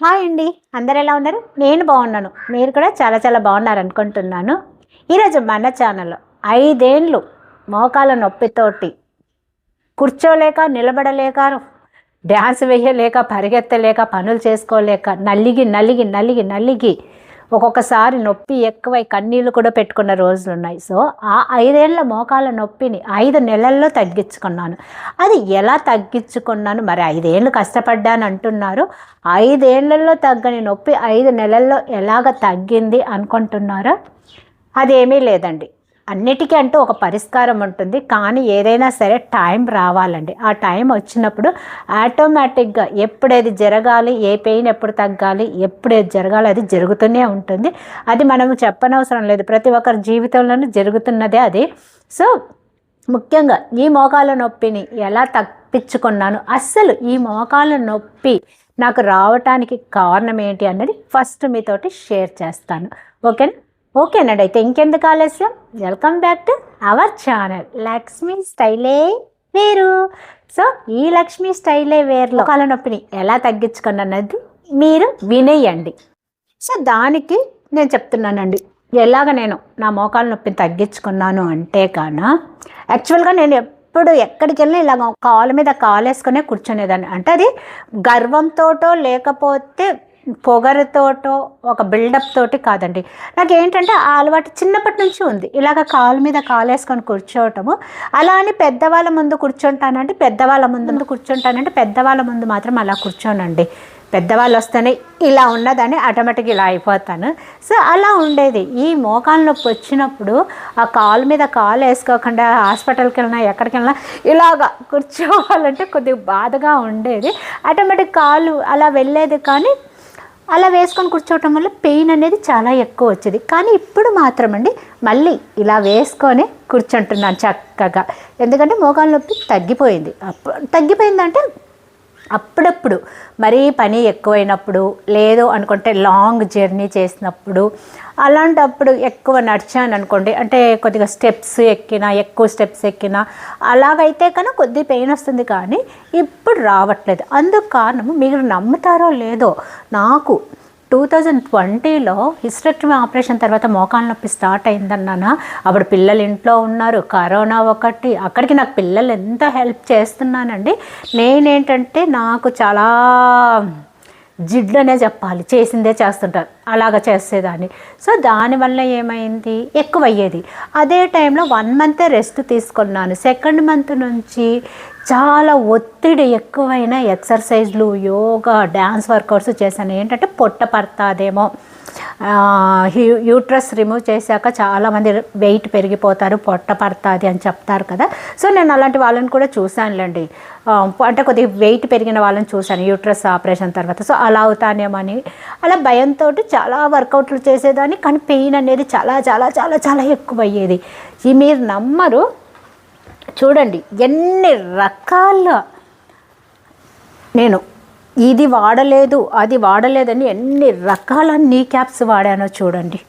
Hi అండి. అందరు ఎలా ఉన్నారు? నేను బాగున్నాను. మీరు కూడా చాలా చాలా బాగున్నారు అనుకుంటున్నాను. ఈరోజు మన ఛానల్లో ఐదేండ్లు మోకాల నొప్పితోటి కూర్చోలేక నిలబడలేక డ్యాన్స్ వేయలేక పరిగెత్తలేక పనులు చేసుకోలేక నలిగి నలిగి నలిగి నలిగి ఒక్కొక్కసారి నొప్పి ఎక్కువై కన్నీళ్ళు కూడా పెట్టుకున్న రోజులు ఉన్నాయి. సో ఆ ఐదేళ్ళ మోకాల నొప్పిని ఐదు నెలల్లో తగ్గించుకున్నాను. అది ఎలా తగ్గించుకున్నాను? మరి ఐదేళ్ళు కష్టపడ్డాను అంటున్నారు. ఐదేళ్ళలో తగ్గని నొప్పి ఐదు నెలల్లో ఎలాగ తగ్గింది అనుకుంటున్నారో? అదేమీ లేదండి. అన్నిటికీ అంటూ ఒక పరిష్కారం ఉంటుంది. కానీ ఏదైనా సరే టైం రావాలండి. ఆ టైం వచ్చినప్పుడు ఆటోమేటిక్గా ఎప్పుడేది జరగాలి ఏ పెయిన్ ఎప్పుడు తగ్గాలి ఎప్పుడేది జరగాలి అది జరుగుతూనే ఉంటుంది. అది మనము చెప్పనవసరం లేదు. ప్రతి ఒక్కరి జీవితంలోనూ జరుగుతున్నదే అది. సో ముఖ్యంగా ఈ మోకాల నొప్పిని ఎలా తప్పించుకున్నాను? అస్సలు ఈ మోకాల నొప్పి నాకు రావటానికి కారణం ఏంటి అన్నది ఫస్ట్ మీతోటి షేర్ చేస్తాను. ఓకేనా? ఓకేనండి అయితే ఇంకెందుకు ఆలస్యం welcome back to our channel Lakshmi స్టైలే వేరు సో ఈ లక్ష్మి స్టైలే వేర్లో కాల నొప్పిని ఎలా తగ్గించుకున్నది? మీరు వినేయండి. సో దానికి నేను చెప్తున్నానండి. ఎలాగ నేను నా మోకాల నొప్పిని తగ్గించుకున్నాను అంటే కాన యాక్చువల్గా నేను ఎప్పుడు ఎక్కడికి వెళ్ళినా ఇలాగ కాలు మీద కాలేసుకునే కూర్చునేదాన్ని. అంటే అది గర్వంతోటో లేకపోతే పొగరుతోటో ఒక బిల్డప్ తోటి కాదండి. నాకు ఏంటంటే ఆ అలవాటు చిన్నప్పటి నుంచి ఉంది. ఇలాగ కాలు మీద కాలు వేసుకొని కూర్చోవటము. అలా అని పెద్దవాళ్ళ ముందు కూర్చుంటానంటే పెద్దవాళ్ళ ముందు కూర్చుంటానంటే పెద్దవాళ్ళ ముందు మాత్రం అలా కూర్చోనండి. పెద్దవాళ్ళు వస్తేనే ఇలా ఉన్నదని ఆటోమేటిక్ ఇలా అయిపోతాను. సో అలా ఉండేది. ఈ మోకాలు నొప్పి వచ్చినప్పుడు ఆ కాలు మీద కాలు వేసుకోకుండా హాస్పిటల్కి వెళ్ళినా ఎక్కడికి వెళ్ళినా ఇలాగా కూర్చోవాలంటే కొద్దిగా బాధగా ఉండేది. ఆటోమేటిక్ కాలు అలా వెళ్ళేది కానీ అలా వేసుకొని కూర్చోవటం వల్ల పెయిన్ అనేది చాలా ఎక్కువ వచ్చేది. కానీ ఇప్పుడు మాత్రం అండి మళ్ళీ ఇలా వేసుకొని కూర్చుంటున్నాను చక్కగా. ఎందుకంటే మోకాలు నొప్పి తగ్గిపోయింది. అప్పుడు తగ్గిపోయిందంటే అప్పుడప్పుడు మరీ పని ఎక్కువైనప్పుడు లేదు అనుకుంటే లాంగ్ జర్నీ చేసినప్పుడు అలాంటప్పుడు ఎక్కువ నడిచాను అనుకోండి అంటే కొద్దిగా స్టెప్స్ ఎక్కినా ఎక్కువ స్టెప్స్ ఎక్కినా అలాగైతే కన్నా కొద్ది పెయిన్ వస్తుంది కానీ ఇప్పుడు రావట్లేదు. అందుకు కారణం మీరు నమ్ముతారో లేదో నాకు టూ థౌజండ్ ట్వంటీలో హిస్టెక్టమీ ఆపరేషన్ తర్వాత మోకాలు నొప్పి స్టార్ట్ అయిందన్నానా? అప్పుడు పిల్లలు ఇంట్లో ఉన్నారు కరోనా ఒకటి అక్కడికి నాకు పిల్లలు ఎంత హెల్ప్ చేస్తున్నానండి? నేనేంటంటే నాకు చాలా జిడ్లనే చెప్పాలి చేసిందే చేస్తుంటారు. అలాగ చేసేదాన్ని. సో దానివల్ల ఏమైంది? ఎక్కువ అయ్యేది అదే టైంలో వన్ మంతే రెస్ట్ తీసుకున్నాను. సెకండ్ మంత్ నుంచి చాలా ఒత్తిడి ఎక్కువైన ఎక్సర్సైజ్లు యోగా డ్యాన్స్ వర్కౌట్స్ చేశాను. ఏంటంటే పొట్ట పడతాదేమో. యూట్రస్ రిమూవ్ చేశాక చాలామంది వెయిట్ పెరిగిపోతారు పొట్ట పడుతుంది అని చెప్తారు కదా. సో నేను అలాంటి వాళ్ళని కూడా చూశానులేండి. అంటే కొద్దిగా వెయిట్ పెరిగిన వాళ్ళని చూశాను యూట్రస్ ఆపరేషన్ తర్వాత. సో అలా అవుతానేమని. అలా భయంతో చాలా వర్కౌట్లు చేసేదాన్ని కానీ పెయిన్ అనేది చాలా చాలా చాలా చాలా ఎక్కువ అయ్యేది ఈ మీరు నమ్మరు. చూడండి ఎన్ని రకాల నేను ఇది వాడలేదు అది వాడలేదని ఎన్ని రకాల నీ క్యాప్స్ వాడానో చూడండి.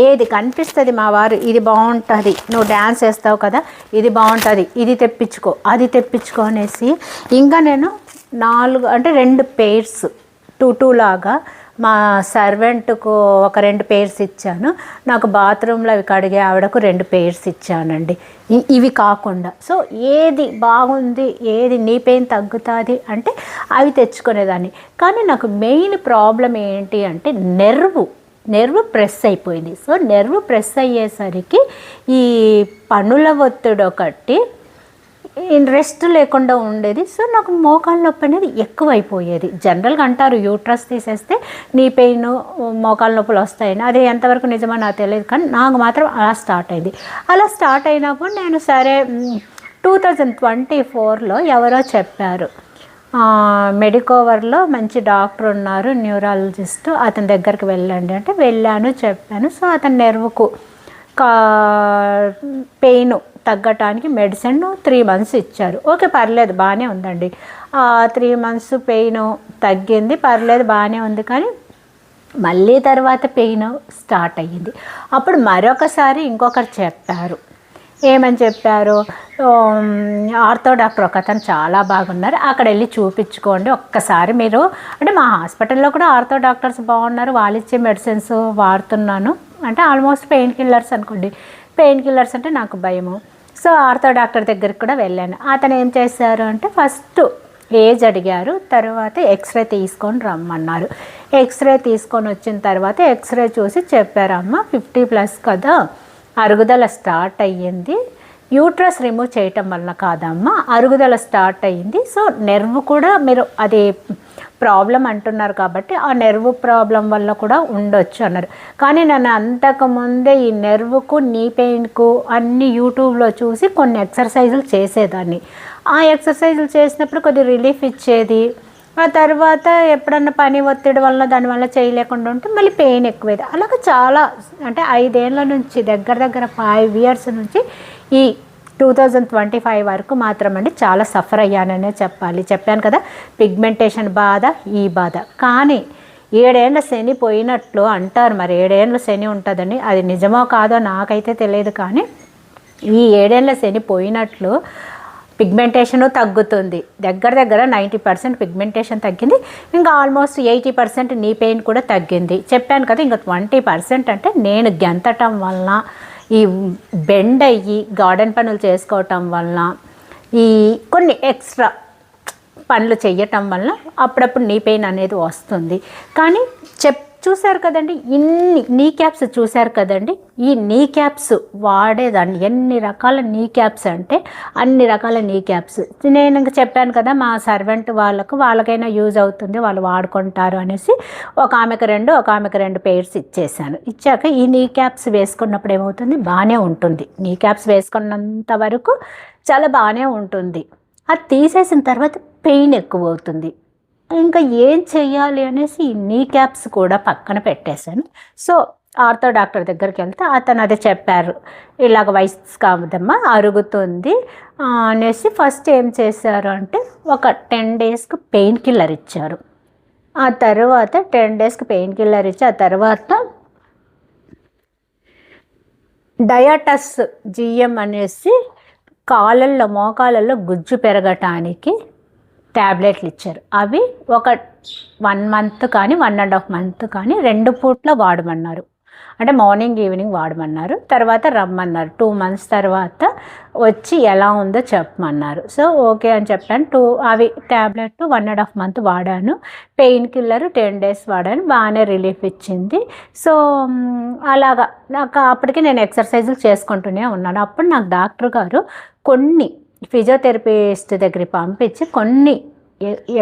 ఏది కనిపిస్తుంది మా వారు ఇది బాగుంటుంది. నువ్వు డ్యాన్స్ వేస్తావు కదా ఇది బాగుంటుంది ఇది తెప్పించుకో అది తెప్పించుకో అనేసి. ఇంకా నేను నాలుగు అంటే రెండు పేర్స్ టూ టూ లాగా మా సర్వెంట్కు ఒక రెండు పేర్స్ ఇచ్చాను. నాకు బాత్రూంలో అవి కడిగే ఆవిడకు రెండు పేర్స్ ఇచ్చానండి. ఇవి కాకుండా. సో ఏది బాగుంది ఏది నీ పెయిన్ తగ్గుతుంది అంటే అవి తెచ్చుకునేదాన్ని. కానీ నాకు మెయిన్ ప్రాబ్లం ఏంటి అంటే నెర్వు నెర్వ్ ప్రెస్ అయిపోయింది. సో నెర్వ్ ప్రెస్ అయ్యేసరికి ఈ పనుల ఒత్తిడి ఒకటి రెస్ట్ లేకుండా ఉండేది. సో నాకు మోకాళ్ళ నొప్పి అనేది ఎక్కువైపోయేది. జనరల్గా అంటారు యూట్రస్ తీసేస్తే నీ పెయిన్ మోకాళ్ళ నొప్పులు వస్తాయని. అది ఎంతవరకు నిజమో నాకు తెలియదు కానీ నాకు మాత్రం అలా స్టార్ట్ అయింది. అలా స్టార్ట్ అయినప్పుడు నేను సరే టూ థౌజండ్ ట్వంటీ ఫోర్లో ఎవరో చెప్పారు. మెడికోవర్లో మంచి డాక్టర్ ఉన్నారు న్యూరాలజిస్ట్ అతని దగ్గరికి వెళ్ళండి అంటే వెళ్ళాను చెప్పాను. సో అతని నెర్వుకు కా పెయిన్ తగ్గటానికి మెడిసిన్ త్రీ మంత్స్ ఇచ్చారు. ఓకే పర్లేదు బాగానే ఉందండి. త్రీ మంత్స్ పెయిన్ తగ్గింది పర్లేదు బాగానే ఉంది కానీ మళ్ళీ తర్వాత పెయిన్ స్టార్ట్ అయ్యింది. అప్పుడు మరొకసారి ఇంకొకరు చెప్పారు. ఏమని చెప్పారు? ఆర్థో డాక్టర్ ఒక అతను చాలా బాగున్నారు. అక్కడ వెళ్ళి చూపించుకోండి. ఒక్కసారి మీరు అంటే మా హాస్పిటల్లో కూడా ఆర్థో డాక్టర్స్ బాగున్నారు. వాళ్ళు ఇచ్చే మెడిసిన్స్ వాడుతున్నాను. అంటే ఆల్మోస్ట్ పెయిన్ కిల్లర్స్ అనుకోండి. పెయిన్ కిల్లర్స్ అంటే నాకు భయము. సో ఆర్థో డాక్టర్ దగ్గరికి కూడా వెళ్ళాను. అతను ఏం చేశారు అంటే ఫస్ట్ ఏజ్ అడిగారు తర్వాత ఎక్స్రే తీసుకొని రమ్మన్నారు. ఎక్స్రే తీసుకొని వచ్చిన తర్వాత ఎక్స్రే చూసి చెప్పారమ్మ ఫిఫ్టీ ప్లస్ కదా అరుగుదల స్టార్ట్ అయ్యింది. యూట్రస్ రిమూవ్ చేయటం వల్ల కాదమ్మా అరుగుదల స్టార్ట్ అయ్యింది. సో నెర్వ్ కూడా మీరు అది ప్రాబ్లం అంటున్నారు కాబట్టి ఆ నెర్వ్ ప్రాబ్లం వల్ల కూడా ఉండొచ్చు అన్నారు. కానీ నన్ను అంతకుముందే ఈ నెర్వ్కు నీ పెయిన్కు అన్ని యూట్యూబ్లో చూసి కొన్ని ఎక్సర్సైజులు చేసేదాన్ని. ఆ ఎక్సర్సైజులు చేసినప్పుడు కొద్ది రిలీఫ్ ఇచ్చేది. ఆ తర్వాత ఎప్పుడన్నా పని ఒత్తిడి వల్ల దానివల్ల చేయలేకుండా ఉంటే మళ్ళీ పెయిన్ ఎక్కువేది. అలాగే చాలా అంటే ఐదేళ్ళ నుంచి దగ్గర దగ్గర ఫైవ్ ఇయర్స్ నుంచి ఈ టూ థౌజండ్ ట్వంటీ ఫైవ్ వరకు మాత్రం అండి చాలా సఫర్ అయ్యాననే చెప్పాలి. చెప్పాను కదా పిగ్మెంటేషన్ బాధ ఈ బాధ. కానీ ఏడేళ్ళ శని పోయినట్లు అంటారు మరి. ఏడేళ్ళ శని ఉంటుందని అది నిజమో కాదో నాకైతే తెలియదు కానీ ఈ ఏడేళ్ళ శని పోయినట్లు పిగ్మెంటేషను తగ్గుతుంది. దగ్గర దగ్గర నైంటీ పర్సెంట్ పిగ్మెంటేషన్ తగ్గింది. ఇంకా almost eighty percent knee pain కూడా తగ్గింది. చెప్పాను కదా ఇంకా ట్వంటీ పర్సెంట్ అంటే నేను గెంతటం వలన ఈ బెండ్ అయ్యి గార్డెన్ పనులు చేసుకోవటం వలన ఈ కొన్ని ఎక్స్ట్రా పనులు చేయటం వల్ల అప్పుడప్పుడు నీ పెయిన్ అనేది వస్తుంది. కానీ చెప్ చూశారు కదండి? ఇన్ని నీ క్యాప్స్ చూశారు కదండి? ఈ నీ క్యాప్స్ వాడేదాన్ని. ఎన్ని రకాల నీ క్యాప్స్ అంటే అన్ని రకాల నీ క్యాప్స్. నేను ఇంకా చెప్పాను కదా మా సర్వెంట్ వాళ్ళకు వాళ్ళకైనా యూజ్ అవుతుంది వాళ్ళు వాడుకుంటారు అనేసి ఒక ఆమెకు రెండు ఒక ఆమెకు రెండు పేర్స్ ఇచ్చేసాను ఇచ్చాక ఈ నీ క్యాప్స్ వేసుకున్నప్పుడు ఏమవుతుంది? బాగానే ఉంటుంది. నీ క్యాప్స్ వేసుకున్నంత వరకు చాలా బాగానే ఉంటుంది. అది తీసేసిన తర్వాత పెయిన్ ఎక్కువ అవుతుంది ఇంకా ఏం చెయ్యాలి అనేసి నీ క్యాప్స్ కూడా పక్కన పెట్టేశాను. సో ఆర్థో డాక్టర్ దగ్గరికి వెళ్తే అతను అదే చెప్పారు. ఇలాగ వయసు కాదమ్మా అరుగుతుంది అనేసి ఫస్ట్ ఏం చేశారు అంటే ఒక టెన్ డేస్కి పెయిన్ కిల్లర్ ఇచ్చారు. ఆ తర్వాత టెన్ డేస్కి పెయిన్ కిల్లర్ ఇచ్చి ఆ తర్వాత డయాటస్ జిఎం అనేసి కాళ్ళల్లో మోకాళ్ళల్లో గుజ్జు పెరగటానికి ట్యాబ్లెట్లు ఇచ్చారు. అవి ఒక వన్ మంత్ కానీ వన్ అండ్ హాఫ్ మంత్ కానీ రెండు పూట్ల వాడమన్నారు. అంటే మార్నింగ్ ఈవినింగ్ వాడమన్నారు. తర్వాత రమ్మన్నారు. టూ మంత్స్ తర్వాత వచ్చి ఎలా ఉందో చెప్పమన్నారు. సో ఓకే అని చెప్పాను. టూ అవి tablet one and half month వాడాను. పెయిన్ కిల్లర్ టెన్ డేస్ వాడాను. బాగానే రిలీఫ్ ఇచ్చింది. సో అలాగా. నాకు అప్పటికి నేను ఎక్సర్సైజులు చేసుకుంటూనే ఉన్నాను. అప్పుడు నాకు డాక్టర్ గారు కొన్ని ఫిజియోథెరపిస్ట్ దగ్గరికి పంపించి కొన్ని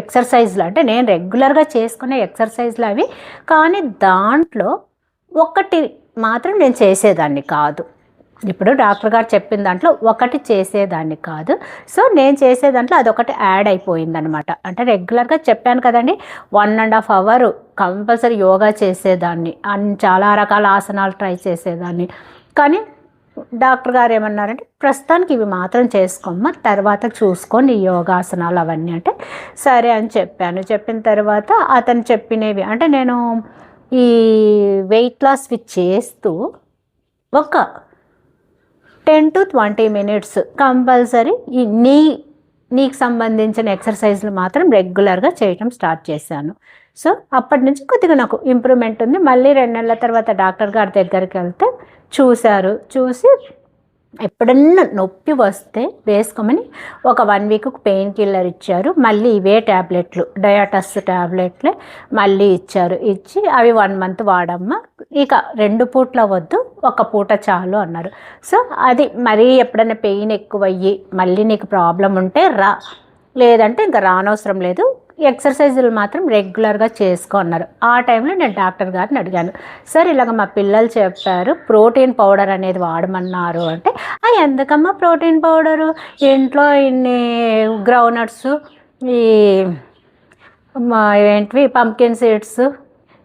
ఎక్సర్సైజ్లు అంటే నేను రెగ్యులర్గా చేసుకునే ఎక్సర్సైజ్లు అవి కానీ దాంట్లో ఒకటి మాత్రం నేను చేసేదాన్ని కాదు. ఇప్పుడు డాక్టర్ గారు చెప్పిన దాంట్లో ఒకటి చేసేదాన్ని కాదు. సో నేను చేసే దాంట్లో అదొకటి యాడ్ అయిపోయిందనమాట. అంటే రెగ్యులర్గా చెప్పాను కదండి one and half hour compulsory yoga చేసేదాన్ని అన్ని చాలా రకాల ఆసనాలు ట్రై చేసేదాన్ని. కానీ డాక్టర్ గారు ఏమన్నారంటే ప్రస్తుతానికి ఇవి మాత్రం చేసుకోమ్మా తర్వాత చూసుకొని యోగాసనాలు అవన్నీ. అంటే సరే అని చెప్పాను. చెప్పిన తర్వాత అతను చెప్పినవి అంటే నేను ఈ వెయిట్ లాస్ విచ్ చేస్తూ ఒక ten to twenty minutes compulsory ఈ నీ నీకు సంబంధించిన ఎక్సర్సైజ్లు మాత్రం రెగ్యులర్గా చేయటం స్టార్ట్ చేశాను. సో అప్పటి నుంచి కొద్దిగా నాకు ఇంప్రూవ్మెంట్ ఉంది. మళ్ళీ రెండు నెలల తర్వాత డాక్టర్ గారి దగ్గరికి వెళ్తే చూశారు. చూసి ఎప్పుడన్నా నొప్పి వస్తే వేసుకోమని ఒక వన్ వీక్ పెయిన్ కిల్లర్ ఇచ్చారు. మళ్ళీ ఇవే ట్యాబ్లెట్లు డయాటస్ ట్యాబ్లెట్లే మళ్ళీ ఇచ్చారు. ఇచ్చి అవి వన్ మంత్ వాడమ్మ. ఇక రెండు పూట్ల వద్దు ఒక పూట చాలు అన్నారు. సో అది మరీ ఎప్పుడైనా పెయిన్ ఎక్కువయ్యి మళ్ళీ నీకు ప్రాబ్లం ఉంటే రా. లేదంటే ఇంకా రానవసరం లేదు. ఎక్సర్సైజులు మాత్రం రెగ్యులర్గా చేసుకో అన్నారు. ఆ టైంలో నేను డాక్టర్ గారిని అడిగాను. సార్ ఇలాగ మా పిల్లలు చెప్పారు ప్రోటీన్ పౌడర్ అనేది వాడమన్నారు అంటే "ఆ, ఎందుకమ్మా ప్రోటీన్ పౌడరు? ఇంట్లో ఇన్ని గ్రౌండ్నట్స్ ఈ మా ఏంటివి పంకిన్ సీడ్స్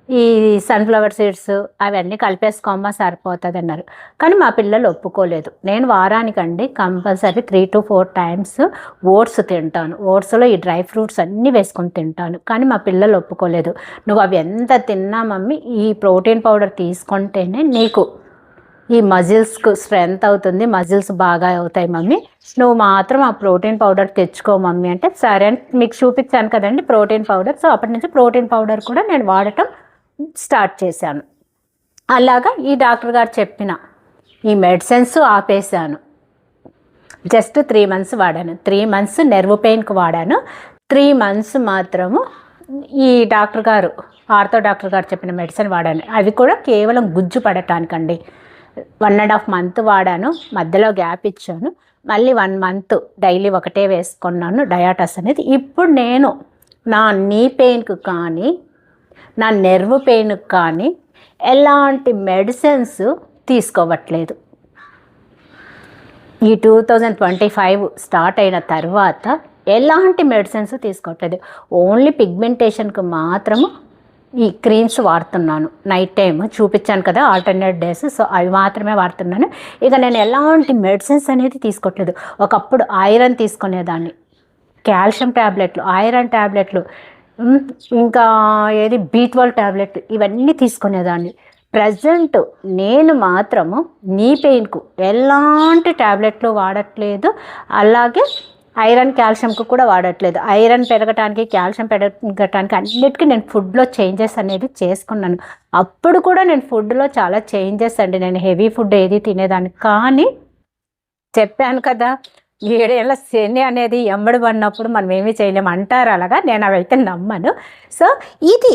ఈ సన్ఫ్లవర్ సీడ్స్ అవన్నీ కలిపేసుకోమ్మా సరిపోతుంది అన్నారు కానీ మా పిల్లలు ఒప్పుకోలేదు. నేను వారానికండి compulsory three to four times oats తింటాను. ఓట్స్లో ఈ డ్రై ఫ్రూట్స్ అన్నీ వేసుకొని తింటాను. కానీ మా పిల్లలు ఒప్పుకోలేదు. నువ్వు అవి ఎంత తిన్నా మమ్మీ ఈ ప్రోటీన్ పౌడర్ తీసుకుంటేనే నీకు ఈ మజిల్స్కు స్ట్రెంగ్త్ అవుతుంది మజిల్స్ బాగా అవుతాయి మమ్మీ. నువ్వు మాత్రం ఆ ప్రోటీన్ పౌడర్ తెచ్చుకో మమ్మీ అంటే సరే అని మీకు చూపించాను కదండి ప్రోటీన్ పౌడర్. సో అప్పటి నుంచి ప్రోటీన్ పౌడర్ కూడా నేను వాడటం స్టార్ట్ చేశాను. అలాగా ఈ డాక్టర్ గారు చెప్పిన ఈ మెడిసిన్స్ ఆపేశాను. జస్ట్ త్రీ మంత్స్ వాడాను. త్రీ మంత్స్ నెర్వ్ పెయిన్కి వాడాను. త్రీ మంత్స్ మాత్రము ఈ డాక్టర్ గారు ఆర్థో డాక్టర్ గారు చెప్పిన మెడిసిన్ వాడాను. అవి కూడా కేవలం గుజ్జు పడటానికండి. వన్ అండ్ హాఫ్ మంత్ వాడాను మధ్యలో గ్యాప్ ఇచ్చాను. మళ్ళీ వన్ మంత్ డైలీ ఒకటే వేసుకున్నాను డయాటస్ అనేది. ఇప్పుడు నేను నా నీ పెయిన్కి కానీ నా నెర్వ్ పెయిన్కి కానీ ఎలాంటి మెడిసిన్స్ తీసుకోవట్లేదు. ఈ two thousand twenty five start అయిన తర్వాత ఎలాంటి మెడిసిన్స్ తీసుకోవట్లేదు. ఓన్లీ పిగ్మెంటేషన్కి మాత్రము ఈ క్రీమ్స్ వాడుతున్నాను. నైట్ టైం చూపించాను కదా ఆల్టర్నేట్ డేస్ సో అవి మాత్రమే వాడుతున్నాను. ఇక నేను ఎలాంటి మెడిసిన్స్ అనేది తీసుకోవట్లేదు. ఒకప్పుడు ఐరన్ తీసుకునేదాన్ని. కాల్షియం ట్యాబ్లెట్లు ఐరన్ ట్యాబ్లెట్లు ఇంకా ఏది? బీట్వాల్ ట్యాబ్లెట్ ఇవన్నీ తీసుకునేదాన్ని. ప్రజెంట్ నేను మాత్రము నీ పెయిన్కు ఎలాంటి ట్యాబ్లెట్లు వాడట్లేదు. అలాగే ఐరన్ కాల్షియంకు కూడా వాడట్లేదు. ఐరన్ పెరగటానికి కాల్షియం పెరగటానికి అన్నిటికీ నేను ఫుడ్లో చేంజెస్ అనేది చేసుకున్నాను. అప్పుడు కూడా నేను ఫుడ్లో చాలా చేంజెస్ అండి. నేను హెవీ ఫుడ్ ఏది తినేదాన్ని. కానీ చెప్పాను కదా ఏడేళ్ళ శని అనేది ఎమ్మడి పడినప్పుడు మనం ఏమీ చేయలేము అంటారు అలాగా? నేను అవైతే నమ్మను. సో ఇది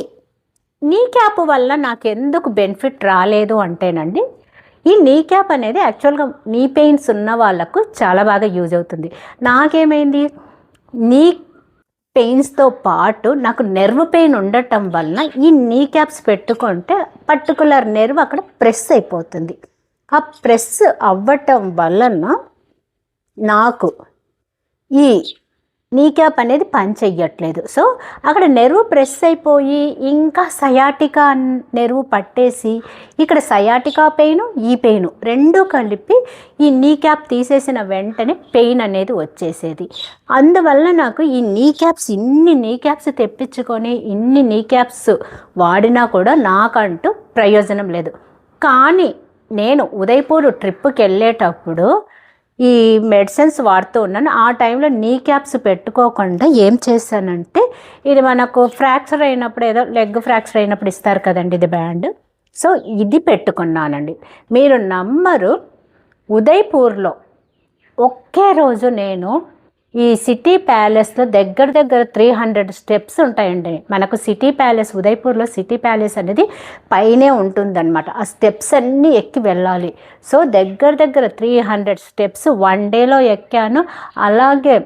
నీ క్యాప్ వల్ల నాకు ఎందుకు బెనిఫిట్ రాలేదు అంటేనండి ఈ నీ క్యాప్ అనేది యాక్చువల్గా నీ పెయిన్స్ ఉన్న వాళ్ళకు చాలా బాగా యూజ్ అవుతుంది. నాకేమైంది? నీ పెయిన్స్తో పాటు నాకు నెర్వ్ పెయిన్ ఉండటం వలన ఈ నీ క్యాప్స్ పెట్టుకుంటే పర్టికులర్ నెర్వ్ అక్కడ ప్రెస్ అయిపోతుంది. ఆ ప్రెస్ అవ్వటం వలన నాకు. ఈ నీ క్యాప్ అనేది పని చెయ్యట్లేదు. సో అక్కడ నెరువు ప్రెస్ అయిపోయి ఇంకా సయాటికా నెరువు పట్టేసి ఇక్కడ సయాటికా పెయిన్ ఈ పెయిన్ రెండు కలిపి ఈ నీ క్యాప్ తీసేసిన వెంటనే పెయిన్ అనేది వచ్చేసేది. అందువల్ల నాకు ఈ నీ క్యాప్స్ ఇన్ని నీ క్యాప్స్ తెప్పించుకొని ఇన్ని నీ క్యాప్స్ వాడినా కూడా నాకంటూ ప్రయోజనం లేదు. కానీ నేను ఉదయపూర్ ట్రిప్కి వెళ్ళేటప్పుడు ఈ మెడిసిన్స్ వాడుతూ ఉన్నాను. ఆ టైంలో నీ క్యాప్స్ పెట్టుకోకుండా ఏం చేశానంటే ఇది మనకు ఫ్రాక్చర్ అయినప్పుడు ఏదో లెగ్ ఫ్రాక్చర్ అయినప్పుడు ఇస్తారు కదండి ఇది బ్యాండ్ సో ఇది పెట్టుకున్నానండి. మీరు నమ్మరు ఉదయ్పూర్లో ఒకే రోజు నేను ఈ సిటీ ప్యాలెస్లో దగ్గర దగ్గర త్రీ హండ్రెడ్ స్టెప్స్ ఉంటాయండి. మనకు సిటీ ప్యాలెస్ ఉదయపూర్లో సిటీ ప్యాలెస్ అనేది పైనే ఉంటుందన్నమాట. ఆ స్టెప్స్ అన్నీ ఎక్కి వెళ్ళాలి. సో దగ్గర దగ్గర త్రీ హండ్రెడ్ స్టెప్స్ వన్ డేలో ఎక్కాను. అలాగే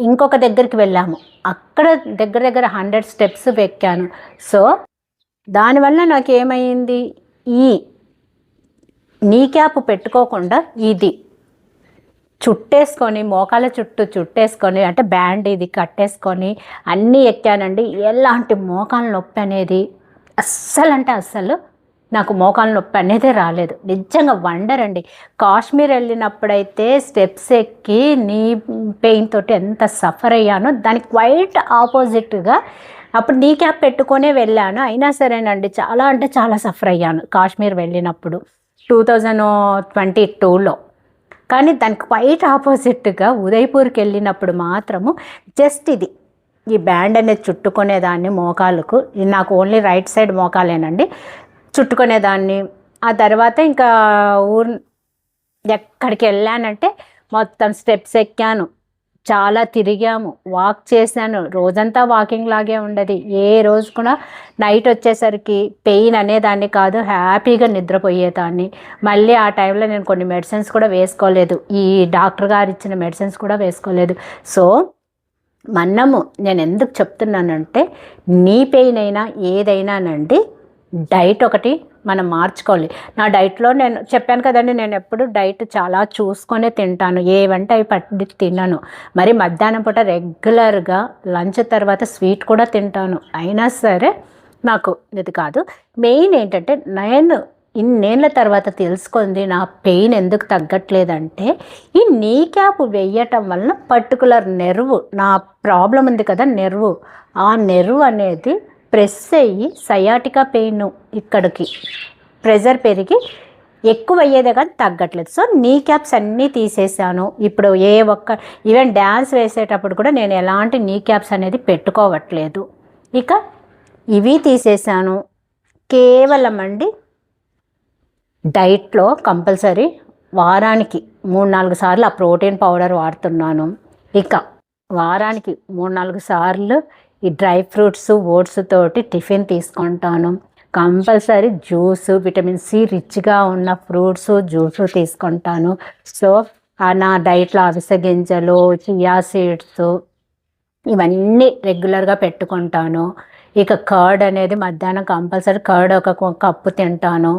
ఇంకొక దగ్గరికి వెళ్ళాము. అక్కడ దగ్గర దగ్గర హండ్రెడ్ స్టెప్స్ ఎక్కాను. సో దానివల్ల నాకు ఏమైంది ఈ నీ క్యాప్ పెట్టుకోకుండా ఇది. చుట్టేసుకొని మోకాల చుట్టూ చుట్టేసుకొని అంటే బ్యాండ్ ఇది కట్టేసుకొని అన్నీ ఎక్కానండి. ఎలాంటి మోకాల నొప్పి అనేది అస్సలు అంటే అస్సలు నాకు మోకాల నొప్పి అనేది రాలేదు. నిజంగా వండర్ అండి. కాశ్మీర్ వెళ్ళినప్పుడైతే స్టెప్స్ ఎక్కి నీ పెయిన్ తోటి ఎంత సఫర్ అయ్యానో దానికి క్వైట్ ఆపోజిట్గా అప్పుడు నీ క్యాప్ పెట్టుకొనే వెళ్ళాను. అయినా సరేనండి చాలా అంటే చాలా సఫర్ అయ్యాను కాశ్మీర్ వెళ్ళినప్పుడు. టూ థౌజండ్ ట్వంటీ టూలో. కానీ దానికి క్వైట్ ఆపోజిట్గా ఉదయ్పూర్కి వెళ్ళినప్పుడు మాత్రము జస్ట్ ఇది. ఈ బ్యాండ్ అనేది చుట్టుకునేదాన్ని మోకాలకు. నాకు ఓన్లీ రైట్ సైడ్ మోకాలేనండి. చుట్టుకునేదాన్ని. ఆ తర్వాత ఇంకా ఊరు ఎక్కడికి వెళ్ళానంటే మొత్తం స్టెప్స్ ఎక్కాను. చాలా తిరిగాము. వాక్ చేశాను. రోజంతా వాకింగ్ లాగే ఉండదు. ఏ రోజు కూడా నైట్ వచ్చేసరికి పెయిన్ అనేదాన్ని కాదు హ్యాపీగా నిద్రపోయేదాన్ని. మళ్ళీ ఆ టైంలో నేను కొన్ని మెడిసిన్స్ కూడా వేసుకోలేదు. ఈ డాక్టర్ గారు ఇచ్చిన మెడిసిన్స్ కూడా వేసుకోలేదు. సో మనము నేను ఎందుకు చెప్తున్నానంటే నీ పెయిన్ అయినా ఏదైనానండి డైట్ ఒకటి మనం మార్చుకోవాలి. నా డైట్లో నేను చెప్పాను కదండి నేను ఎప్పుడు డైట్ చాలా చూసుకొనే తింటాను. ఏవంటే అవి పట్టి తిన్నాను మరి మధ్యాహ్నం పూట రెగ్యులర్గా లంచ్ తర్వాత స్వీట్ కూడా తింటాను. అయినా సరే నాకు ఇది కాదు. మెయిన్ ఏంటంటే నేను ఇన్నేళ్ళ తర్వాత తెలుసుకుంది నా పెయిన్ ఎందుకు తగ్గట్లేదంటే ఈ నీ క్యాప్ వేయటం వలన పర్టికులర్ నెర్వ్ నా ప్రాబ్లం ఉంది కదా నెర్వ్. ఆ నెర్వ్ అనేది ప్రెస్ అయ్యి సయాటికా పెయిన్ ఇక్కడికి. ప్రెజర్ పెరిగి ఎక్కువ అయ్యేదే కానీ తగ్గట్లేదు. సో నీ క్యాప్స్ అన్నీ తీసేసాను ఇప్పుడు ఏ ఒక్క ఈవెన్ డ్యాన్స్ వేసేటప్పుడు కూడా నేను ఎలాంటి నీ క్యాప్స్ అనేది పెట్టుకోవట్లేదు. ఇక ఇవి తీసేసాను కేవలం అండి డైట్లో కంపల్సరీ వారానికి మూడు నాలుగు సార్లు ఆ ప్రోటీన్ పౌడర్ వాడుతున్నాను. ఇక వారానికి మూడు నాలుగు సార్లు ఈ డ్రై ఫ్రూట్స్ ఓట్స్ తోటి టిఫిన్ తీసుకుంటాను. కంపల్సరీ జ్యూస్ విటమిన్ సి రిచ్గా ఉన్న ఫ్రూట్స్ జ్యూస్ తీసుకుంటాను. సో ఆ నా డైట్లో అవిసె గింజలు చియా సీడ్స్ ఇవన్నీ రెగ్యులర్గా పెట్టుకుంటాను. ఇక కర్డ్ అనేది మధ్యాహ్నం కంపల్సరీ కర్డ్ ఒక కప్పు తింటాను.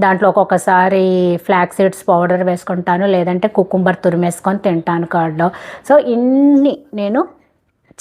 దాంట్లో ఒక్కొక్కసారి ఫ్లాక్ సీడ్స్ పౌడర్ వేసుకుంటాను. లేదంటే కుకుంబర్ తురిమేసుకొని తింటాను కర్డ్లో. సో ఇన్ని నేను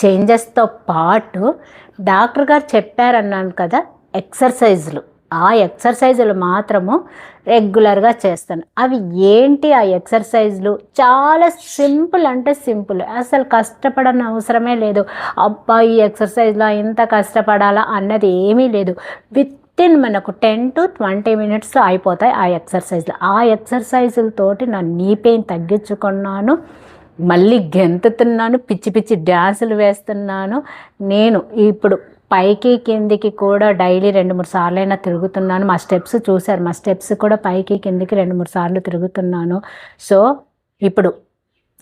చేంజెస్తో పాటు డాక్టర్ గారు చెప్పారన్నాను కదా ఎక్సర్సైజులు. ఆ ఎక్సర్సైజులు మాత్రము రెగ్యులర్గా చేస్తాను. అవి ఏంటి ఆ ఎక్సర్సైజ్లు? చాలా సింపుల్ అంటే సింపుల్. అసలు కష్టపడని అవసరమే లేదు. అబ్బా ఈ ఎక్సర్సైజ్లో ఇంత కష్టపడాలా అన్నది ఏమీ లేదు. విత్ ఇన్ మనకు టెన్ టు ట్వంటీ మినిట్స్ అయిపోతాయి ఆ ఎక్సర్సైజ్లు. ఆ ఎక్సర్సైజులతోటి నా నీ పెయిన్ తగ్గించుకున్నాను. మళ్ళీ గెంతుతున్నాను పిచ్చి పిచ్చి డ్యాన్సులు వేస్తున్నాను. నేను ఇప్పుడు పైకి కిందికి కూడా డైలీ రెండు మూడు సార్లు అయినా తిరుగుతున్నాను. మా స్టెప్స్ చూశారు. మా స్టెప్స్ కూడా పైకి కిందికి రెండు మూడు సార్లు తిరుగుతున్నాను. సో ఇప్పుడు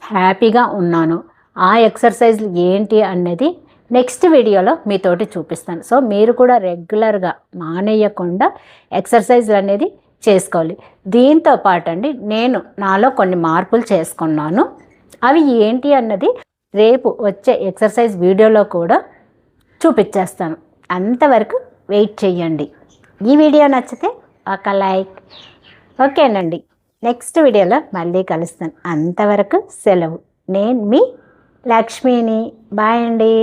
హ్యాపీగా ఉన్నాను. ఆ ఎక్సర్సైజ్లు ఏంటి అనేది నెక్స్ట్ వీడియోలో మీతోటి చూపిస్తాను. సో మీరు కూడా రెగ్యులర్గా మానేయకుండా ఎక్సర్సైజ్లు అనేది చేసుకోవాలి. దీంతో పాటు అండి నేను నాలో కొన్ని మార్పులు చేసుకున్నాను. అవి ఏంటి అన్నది రేపు వచ్చే ఎక్సర్సైజ్ వీడియోలో కూడా చూపించేస్తాను అంతవరకు వెయిట్ చేయండి ఈ వీడియో నచ్చితే ఒక లైక్. ఓకేనండి. నెక్స్ట్ వీడియోలో మళ్ళీ కలుస్తాను. అంతవరకు సెలవు. నేను మీ లక్ష్మిని. బాయ్ అండి.